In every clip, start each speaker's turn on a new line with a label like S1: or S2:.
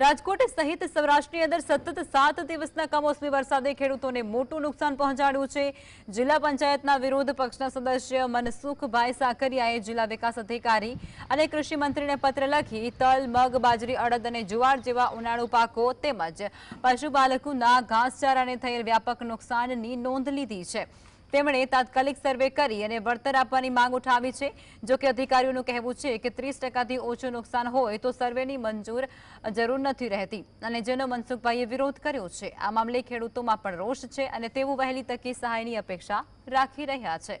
S1: રાજકોટ સહિત સૌરાષ્ટ્રની અંદર સતત સાત દિવસના કમોસમી વરસાદે ખેડૂતોને મોટું નુકસાન પહોંચાડ્યું છે. જિલ્લા પંચાયતના વિરોધ પક્ષના સદસ્ય મનસુખભાઈ સાકરિયાએ જિલ્લા વિકાસ અધિકારી અને કૃષિ મંત્રીને પત્ર લખી તલ, મગ, બાજરી, અડદ અને જુવાર જેવા ઉનાળુ પાકો તેમજ પશુપાલકોના ઘાસચારાને થયેલ વ્યાપક નુકસાનની નોંધ લીધી છે. તેમણે તાત્કાલિક સર્વે કરી અને વળતર આપવાની માંગ ઉઠાવી છે. જો કે અધિકારીઓનું કહેવું છે કે ત્રીસ ટકાથી ઓછું નુકસાન હોય તો સર્વેની મંજૂર જરૂર નથી રહેતી. અને જેનો મનસુખભાઈએ વિરોધ કર્યો છે, આ મામલે ખેડૂતોમાં પણ રોષ છે અને તેઓ વહેલી તકે સહાયની અપેક્ષા રાખી રહ્યા છે.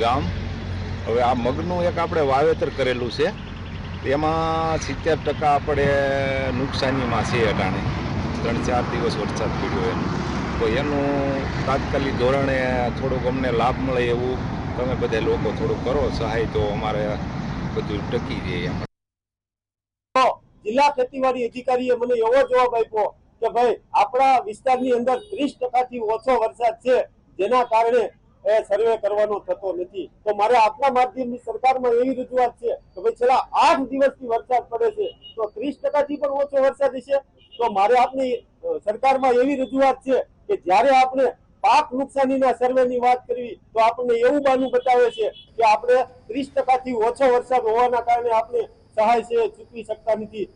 S2: ગામ. હવે આ મગનું એક આપણે વાવેતર કરેલું છે. એમાં સિત્તેર ટકા આપણે નુકસાનીમાં છે અટાણે. ત્રણ ચાર દિવસ વરસાદ પડ્યો એનો તો એનું તાત્કાલિક ધોરણે થોડુંક અમને લાભ મળે એવું તમે બધા લોકો થોડુંક કરો, સહાય તો અમારે બધું ટકી જાય એમ.
S3: જિલ્લા ખેતીવાડી અધિકારીએ મને એવો જવાબ આપ્યો કે ભાઈ, આપણા વિસ્તારની અંદર ત્રીસ ટકાથી ઓછો વરસાદ છે, જેના કારણે એ સર્વે કરવાનો થતો નથી. તો મારે આપણા માધ્યમની સરકારમાં એવી રજૂઆત છે કે ભાઈ, છેલ્લા આઠ દિવસથી વરસાદ પડે છે. તો ત્રીસ ટકાથી પણ ઓછો વરસાદ છે તો મારે આપની સરકારમાં એવી રજૂઆત છે કે જ્યારે આપણે પાક નુકસાનીના સર્વેની વાત કરવી, તો આપણને એવું બાનું બતાવે છે કે આપણે ત્રીસ ટકાથી ઓછો વરસાદ હોવાના કારણે આપણે સહાય છે, ચૂકવી શકતા નથી.